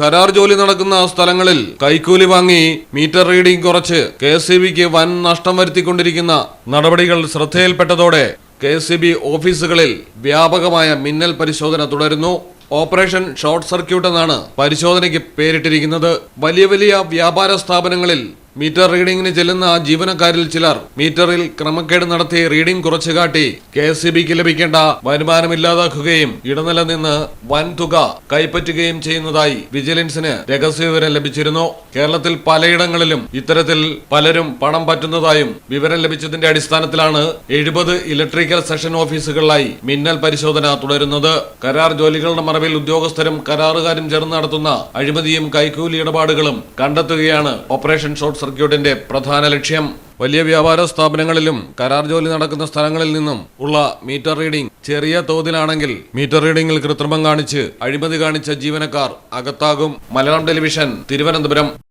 കരാർ ജോലി നടക്കുന്ന സ്ഥലങ്ങളിൽ കൈക്കൂലി വാങ്ങി മീറ്റർ റീഡിംഗ് കുറച്ച് കെ എസ് വൻ നഷ്ടം വരുത്തിക്കൊണ്ടിരിക്കുന്ന നടപടികൾ ശ്രദ്ധയിൽപ്പെട്ടതോടെ കെ എസ് ഓഫീസുകളിൽ വ്യാപകമായ മിന്നൽ പരിശോധന തുടരുന്നു. ഓപ്പറേഷൻ ഷോർട്ട് സർക്യൂട്ട് എന്നാണ് പരിശോധനയ്ക്ക് പേരിട്ടിരിക്കുന്നത്. വലിയ വലിയ വ്യാപാര സ്ഥാപനങ്ങളിൽ മീറ്റർ റീഡിംഗിന് ചെല്ലുന്ന ജീവനക്കാരിൽ ചിലർ മീറ്ററിൽ ക്രമക്കേട് നടത്തി റീഡിംഗ് കുറച്ചു കാട്ടി കെ എസ് ലഭിക്കേണ്ട വരുമാനം ഇല്ലാതാക്കുകയും ഇടനില നിന്ന് വൻ തുക കൈപ്പറ്റുകയും ചെയ്യുന്നതായി വിജിലൻസിന് രഹസ്യവിവരം ലഭിച്ചിരുന്നു. കേരളത്തിൽ പലയിടങ്ങളിലും ഇത്തരത്തിൽ പലരും പണം പറ്റുന്നതായും വിവരം ലഭിച്ചതിന്റെ അടിസ്ഥാനത്തിലാണ് എഴുപത് ഇലക്ട്രിക്കൽ സെഷൻ ഓഫീസുകളിലായി മിന്നൽ പരിശോധന തുടരുന്നത്. കരാർ ജോലികളുടെ മറവിൽ ഉദ്യോഗസ്ഥരും കരാറുകാരും ചേർന്ന് നടത്തുന്ന അഴിമതിയും കൈക്കൂലി ഇടപാടുകളും കണ്ടെത്തുകയാണ് ഓപ്പറേഷൻ ഷോർട്ട് സർക്യൂട്ടിന്റെ പ്രധാന ലക്ഷ്യം വലിയ വ്യാപാര സ്ഥാപനങ്ങളിലും കരാർ ജോലി നടക്കുന്ന സ്ഥലങ്ങളിൽ നിന്നും ഉള്ള മീറ്റർ റീഡിംഗ്. ചെറിയ തോതിലാണെങ്കിൽ മീറ്റർ റീഡിംഗിൽ കൃത്രിമം കാണിച്ച് അഴിമതി കാണിച്ച ജീവനക്കാർ അകത്താകും. മലയാളം ടെലിവിഷൻ തിരുവനന്തപുരം.